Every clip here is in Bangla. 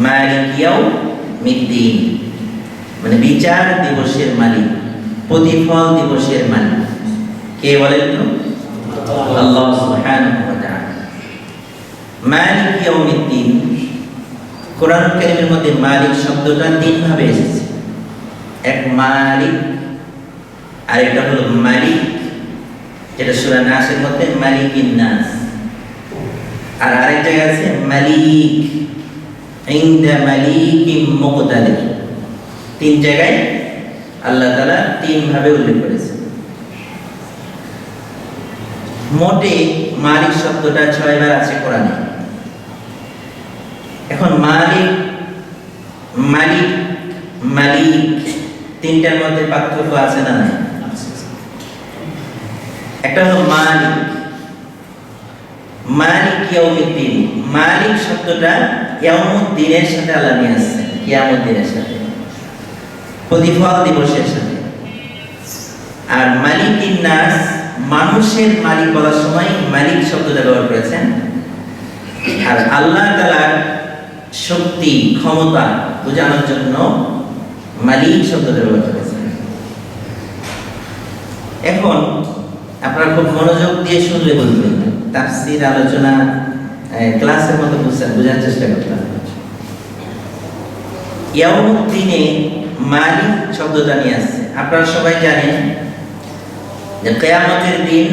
মালিকিয়াও মিদ্দিন। মানে বিচার দিবসের মালিক, প্রতিফল দিবসের মালিক। কে বলেন তো? আল্লাহ সুবহানাহু ওয়া তাআলা। মালিক ইয়াউমিদ্দিন কোরআন কারীমের মধ্যে মালিক শব্দটা তিন ভাবে এসেছে। এক মালিক, আরেকটা হলো মালিক, যেটা সূরা নাসের মধ্যে মালিকিন নাস। আর আরেক জায়গায় আছে মালিক। তিন জায়গায় আল্লাহ তাআলা তিন ভাবে উল্লেখ করেছে মোটে মালিক শব্দটা ছয়বার আছে কোরআনে। এখন মালিক মালিক মালিক তিনটার মধ্যে পার্থক্য আছে না নাই? একটা হলো মালিক। মালিক মালিক শব্দটা ইয়াউমুদ্দিনের সাথে আল্লাহ নিয়ে আসছে কিয়ামুদ্দিনের সাথে? প্রতিফল দিবসের সাথে। আর মালিকিন নাস মানুষের মালিক বলার সময় মালিক শব্দটা ব্যবহার করেছেন। আর আল্লাহ তালার শক্তি, ক্ষমতা বোঝানোর জন্য মালিক শব্দটা ব্যবহার করেছেন। এখন আপনারা খুব মনোযোগ দিয়ে শুনলে বুঝবেন। তাফসির, আলোচনা ক্লাসের মতো বুঝছেন বোঝার চেষ্টা করতে হবে। ইয়াউমুদ্দিনে মালিক শব্দটা নিয়ে আসছে। আপনারা সবাই জানেন যে কেয়ামতের দিন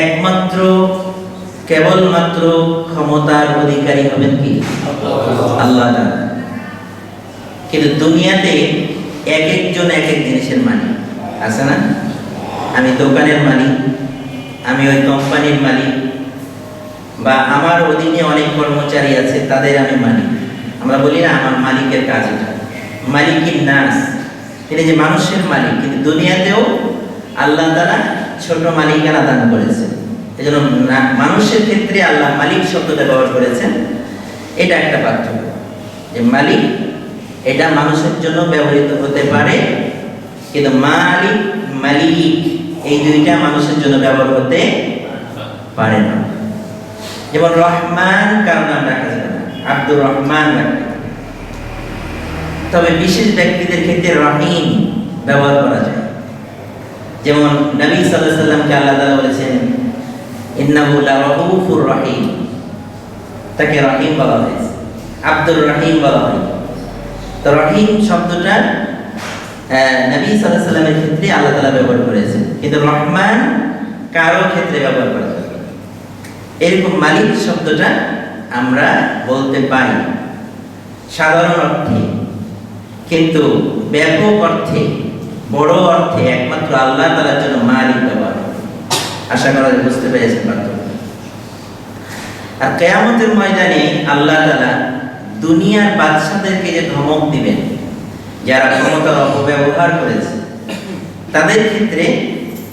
একমাত্র, কেবলমাত্র ক্ষমতার অধিকারী হবেন কি? আল্লাহ কিন্তু দুনিয়াতে এক একজন এক এক জিনিসের মালিক। আছে না? আমি দোকানের মালিক, আমি ওই কোম্পানির মালিক বা আমার অধীনে অনেক কর্মচারী আছে, তাদের আমি মালিক। আমরা বলি না, আমার মালিকের কাজ এটা। মালিকিন নাস। তিনি যে মানুষের মালিক, কিন্তু দুনিয়াতেও আল্লাহ তারা ছোট মালিকানা দান করেছেন। এই জন্য মানুষের ক্ষেত্রে আল্লাহ মালিক শব্দটা ব্যবহার করেছেন। এটা একটা পার্থক্য। যে মালিক, এটা মানুষের জন্য ব্যবহৃত হতে পারে, কিন্তু মালিক মালিক এই দুইটা মানুষের জন্য ব্যবহার হতে পারে না। যেমন রহমান কারও নাম রাখা যাবে আব্দুর রহমান তবে বিশেষ ব্যক্তিদের ক্ষেত্রে রহিম ব্যবহার করা যায়। যেমন নবী আলাইহি সাল্লামকে আল্লাহ বলেছেন লারউফুর রহিম। তাকে রহিম বলা হয়েছে, আব্দুর রহিম বলা হয়। তো রহিম শব্দটা নবী আলাইহি সাল্লামের ক্ষেত্রে আল্লাহ তাআলা ব্যবহার করেছেন। কিন্তু রহমান কারও ক্ষেত্রে ব্যবহার করা। এরকম মালিক শব্দটা আমরা বলতে পারি। সাধারণ অর্থে। কিন্তু ব্যাপক অর্থে, বড় অর্থে একমাত্র আল্লাহ তালার জন্য মালিক ব্যবহার আশা করা বুঝতে পেরেছেন আর কেয়ামতের ময়দানে আল্লাহ তালা দুনিয়ার বাদশাদেরকে যে ধমক দিবেন, যারা ক্ষমতার অপব্যবহার করেছে, তাদের ক্ষেত্রে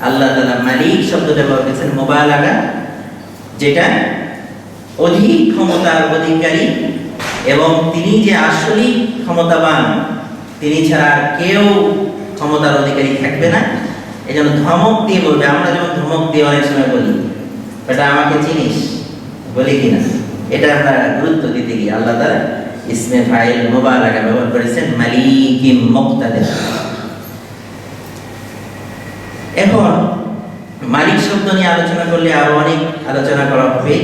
আল্লাহ তালা মালিক শব্দ ব্যবহার করেছেন মোবাইলাগা যেটা অধিক ক্ষমতার অধিকারী এবং তিনি যে আসলেই ক্ষমতাবান, তিনি ছাড়া কেউ ক্ষমতার অধিকারী থাকবে না। এই জন্য ধমক দিয়ে বলবে, আমরা যেমন ধমক দিয়ে অনেক সময় বলি, এটা আমাকে চিনিস? বলি কিনা এটা আমরা গুরুত্ব দিতে গিয়ে আল্লাহ তারা ইসমে ফাইল মোবারকা ব্যবহার করেছেন মালিকিম মুক্তাদের এখন মালিক শব্দ নিয়ে আলোচনা করলে আরও অনেক আলোচনা করা হবে।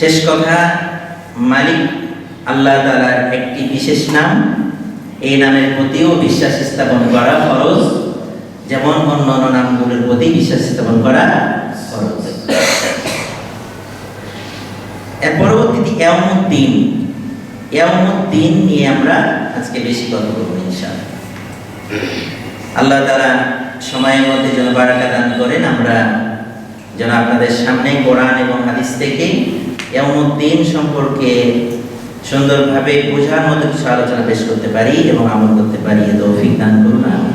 শেষ কথা, মালিক আল্লাহ তালার একটি বিশেষ নাম। এই নামের প্রতিও বিশ্বাস স্থাপন করা ফরজ। যেমন অন্য অন্য নামগুলোর প্রতি বিশ্বাস স্থাপন করা ফরজ। এর পরবর্তীতে ইয়ামুদ্দিন ইয়ামুদ্দিন নিয়ে আমরা আজকে বেশি কথা বলব আল্লাহ তারা সময়ের মধ্যে যেন বারাকা দান করেন, আমরা যেন আপনাদের সামনে কোরআন এবং হাদিস থেকে ইয়ামুদ্দিন সম্পর্কে সুন্দরভাবে বোঝার মতো কিছু আলোচনা পেশ করতে পারি এবং আমল করতে পারি। এ তৌফিক দান করুন, আমিন।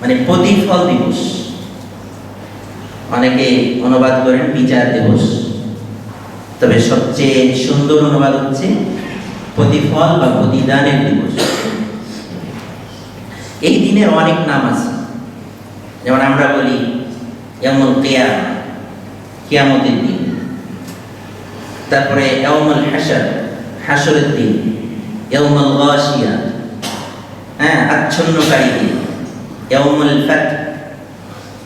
মানে প্রতিফল দিবস। অনেকে অনুবাদ করেন বিচার দিবস। তবে সবচেয়ে সুন্দর অনুবাদ হচ্ছে প্রতিফল বা প্রতিদানের দিবস। এই দিনের অনেক নাম আছে। যেমন আমরা বলি যেমন কেয়াম, কিয়ামতের দিন। তারপরে ইয়াউমুল হাসার হাসরের দিন। ইয়াউমুল গাশিয়া হ্যাঁ আচ্ছন্নকারী দিন। ইয়াউমুল ফাত,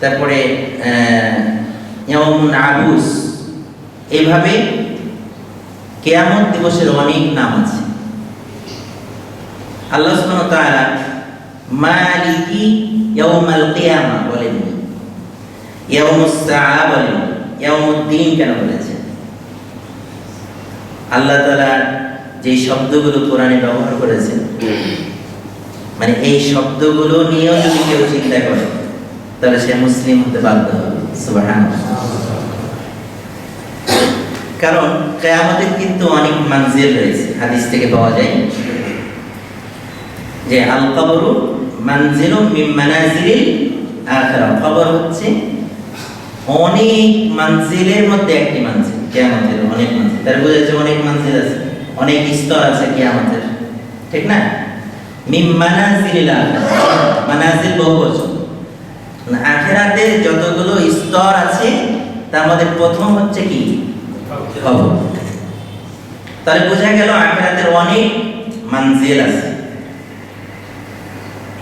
তারপরে ইয়াউমুন আবুস। এভাবে কেয়ামত দিবসের অনেক নাম আছে। আল্লাহ তাআলা মালিকি ইয়াউমাল কিয়ামা ইয়াউমুস সাআ ইয়াউমুদ্দিন কেন আল্লাহ তাআলা যে শব্দগুলো কোরআনে ব্যবহার করেছেন মানে এই শব্দগুলো নিয়েও যদি কেউ চিন্তা করে, তাহলে সে মুসলিম হতে বাধ্য হবে। সুবহানাল্লাহ। কারণ কেয়ামতের কিন্তু অনেক মানজিল রয়েছে, হাদিস থেকে পাওয়া যায়। যে আল কবরু মানজিলু মিন মানাজিলিল আখিরা। কবর হচ্ছে, অনেক মানজিলের মধ্যে একটি মানজিল, কিয়ামতের অনেক মানজিল। তার বোঝা যাচ্ছে অনেক মানজিল আছে, অনেক স্তর আছে কিয়ামতের, ঠিক না? মিন মানাজিলিল আখিরা। মানাজিল বহুবচন আখিরাতের যতগুলো স্তর আছে, তার মধ্যে প্রথম হচ্ছে কি? কবর তাহলে বোঝা গেল আখেরাতের অনেক মানজিল আছে।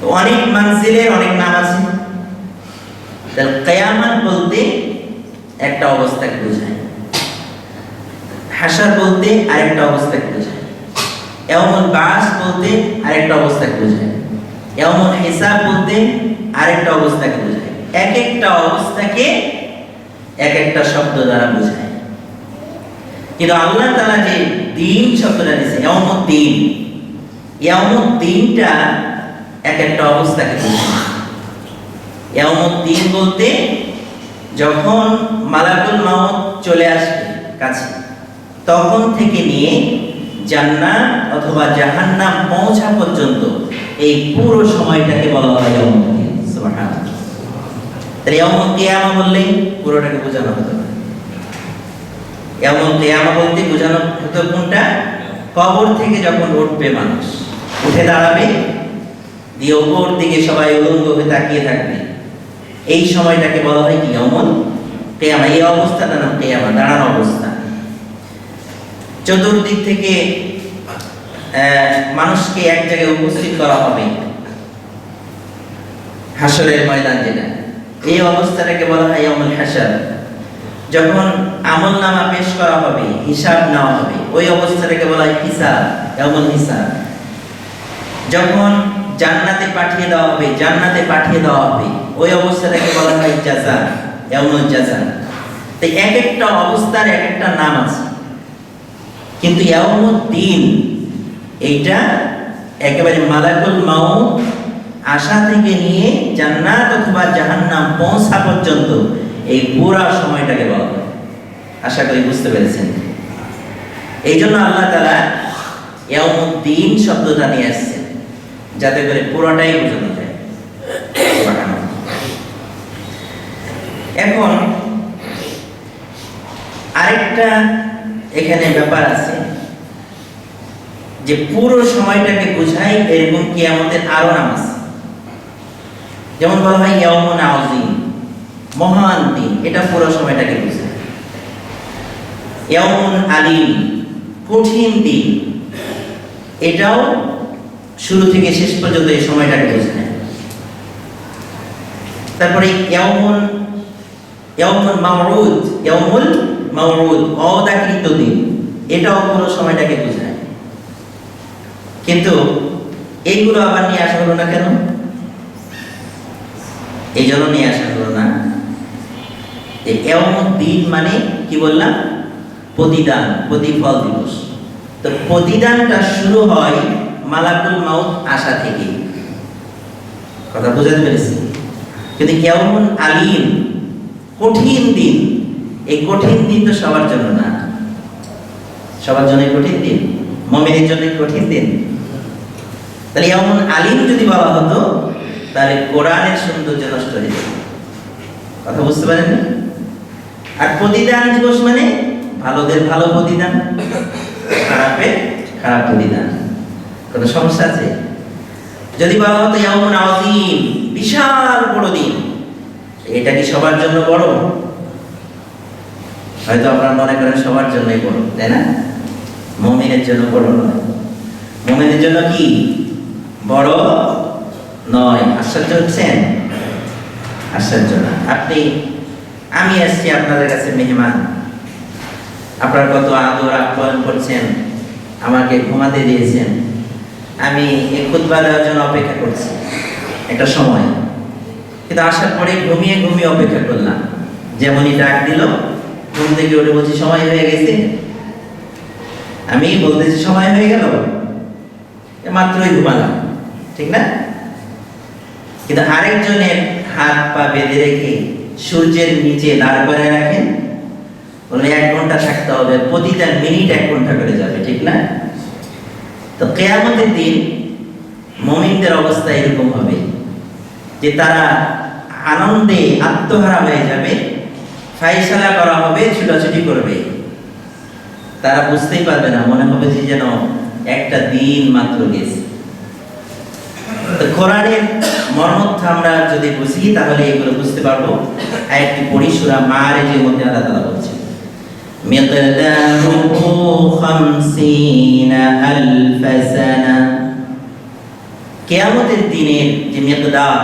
অনেক মানজিলের অনেক নাম আছে। তাহলে কেয়ামত বলতে একটা অবস্থাকে বোঝায়। হাসার বলতে আরেকটা অবস্থাকে বোঝায়। এমন বাস বলতে আরেকটা অবস্থাকে বোঝায়। এমন হিসাব বলতে আরেকটা অবস্থাকে বোঝায়। এক একটা অবস্থাকে এক একটা শব্দ দ্বারা বোঝায়। কিন্তু আল্লাহ তালা যে দিন শব্দটা দিয়েছে ইয়াউমুদ দিন ইয়াউমুদ দিনটা এক একটা অবস্থাকে দিন বলতে যখন মালাকুল মাউত চলে আসবে কাছে, তখন থেকে নিয়ে জান্নাত অথবা জাহান্নাম পৌঁছা পর্যন্ত এই পুরো সময়টাকে বলা হয় পুরোটাকে বোঝানো হতো বলতে বোঝানো হতো কবর থেকে যখন উঠবে মানুষ, উঠে দাঁড়াবে দিয়ে ওপর দিকে সবাই উলঙ্গ হয়ে তাকিয়ে থাকবে। এই সময়টাকে বলা হয় কি? অমল কেয়ামা। এই অবস্থাটা নাম কেয়ামা, দাঁড়ানো অবস্থা। চতুর্দিক থেকে মানুষকে এক জায়গায় উপস্থিত করা হবে। হাসরের ময়দান যেটা। এই অবস্থাটাকে বলা হয় অমল হাসার যখন আমল নামা পেশ করা হবে, হিসাব নেওয়া হবে, ওই অবস্থাটাকে বলা হয় হিসাব এমন হিসাব। যখন জান্নাতে পাঠিয়ে দেওয়া হবে, জান্নাতে পাঠিয়ে দেওয়া হবে। ওই অবস্থাটাকে বলা হয় জাজা এমন জাজা। তো এক একটা অবস্থার এক একটা নাম আছে। কিন্তু দিন এইটা একেবারে মালাকুল মাউত, আশা থেকে নিয়ে জান্নাত অথবা জাহান্নাম পৌঁছা পর্যন্ত এই পুরা সময়টাকে বলা হয়। আশা করি বুঝতে পেরেছেন। এই জন্য আল্লাহ তালা দিন শব্দটা নিয়ে আসছেন যাতে করে পুরোটাই বোঝানো যায় এখন আরেকটা এখানে ব্যাপার আছে যে পুরো সময়টাকে বোঝায় এরকম কি আমাদের আরও নাম আছে। যেমন বলা হয় ইয়াউমুন আযীম, মহান দিন, এটা পুরো সময়টাকে বোঝায়। ইয়াউমুন আলিম, কঠিন দিন, এটাও শুরু থেকে শেষ পর্যন্ত এই সময়টাকে নেয় তারপরে ইয়াউমুন ইয়াউমুল মাউরুদ ইয়াউমুল মাউরুদ, অদাকৃত দিন। এটাও পুরো সময়টাকে বোঝায়। কিন্তু এইগুলো আবার নিয়ে আসা হলো না কেন? এই জন্য নিয়ে আসা হলো না। দিন মানে কি বললাম? প্রতিদান, প্রতিফল দিবস। তো প্রতিদানটা শুরু হয় মালাকুল মাউত আসা থেকে কথা বোঝাতে পেরেছি? কিন্তু কেমন আলিম, কঠিন দিন। এই কঠিন দিন তো সবার জন্য না। সবার জন্য কঠিন দিন। মমিনের জন্য কঠিন দিন। তাহলে এমন আলিম যদি বলা হতো, তাহলে কোরআনের সৌন্দর্য নষ্ট হয়ে যেত। কথা বুঝতে পারেন আর প্রতিদান দিবস মানে ভালোদের ভালো প্রতিদান, খারাপের খারাপ প্রতিদান। কোনো সমস্যা আছে? যদি বলা হতো এমন আজিম বিশাল বড় দিন। এটা কি সবার জন্য বড়? হয়তো আপনারা মনে করেন সবার জন্যই বড়, তাই না? মমিনের জন্য বড় নয়। মমিনের জন্য কি? বড় নয়। আশ্চর্য হচ্ছেন? আশ্চর্য না। আপনি, আমি আসছি আপনাদের কাছে মেহমান। আপনারা কত আদর আপ্যায়ন করছেন, আমাকে ঘুমাতে দিয়েছেন। আমি এই খুতবা দেওয়ার জন্য অপেক্ষা করছি। একটা সময়। কিন্তু আসার পরে ঘুমিয়ে ঘুমিয়ে অপেক্ষা করলাম। যেমনই ডাক দিল, ঘুম থেকে উঠে বলছি, সময় হয়ে গেছে? আমি বলতেছি, সময় হয়ে গেল? মাত্রই ঘুমালাম। ঠিক না? কিন্তু আরেকজনের হাত পা বেঁধে রেখে সূর্যের নিচে দাঁড় করে রাখেন। বলে এক ঘণ্টা থাকতে হবে, প্রতিটা মিনিট এক ঘণ্টা করে যাবে, ঠিক না? তো কেয়ামতের দিন মমিনদের অবস্থা এরকম হবে যে তারা আনন্দে আত্মহারা হয়ে যাবে ফাইসালা করা হবে, ছুটাছুটি করবে। তারা বুঝতেই পারবে না, মনে হবে যে যেন একটা দিন মাত্র গেছে। কোরআনের মর্মর্থ আমরা যদি বুঝি, তাহলে এগুলো বুঝতে পারব। আরেকটি পড়ি সূরা মাআরিজের মধ্যে আল্লাহ তাআলা বলছেন মিকদারুহু খামসিনা আলফ সানা কিয়ামতের দিনের যে মিকদার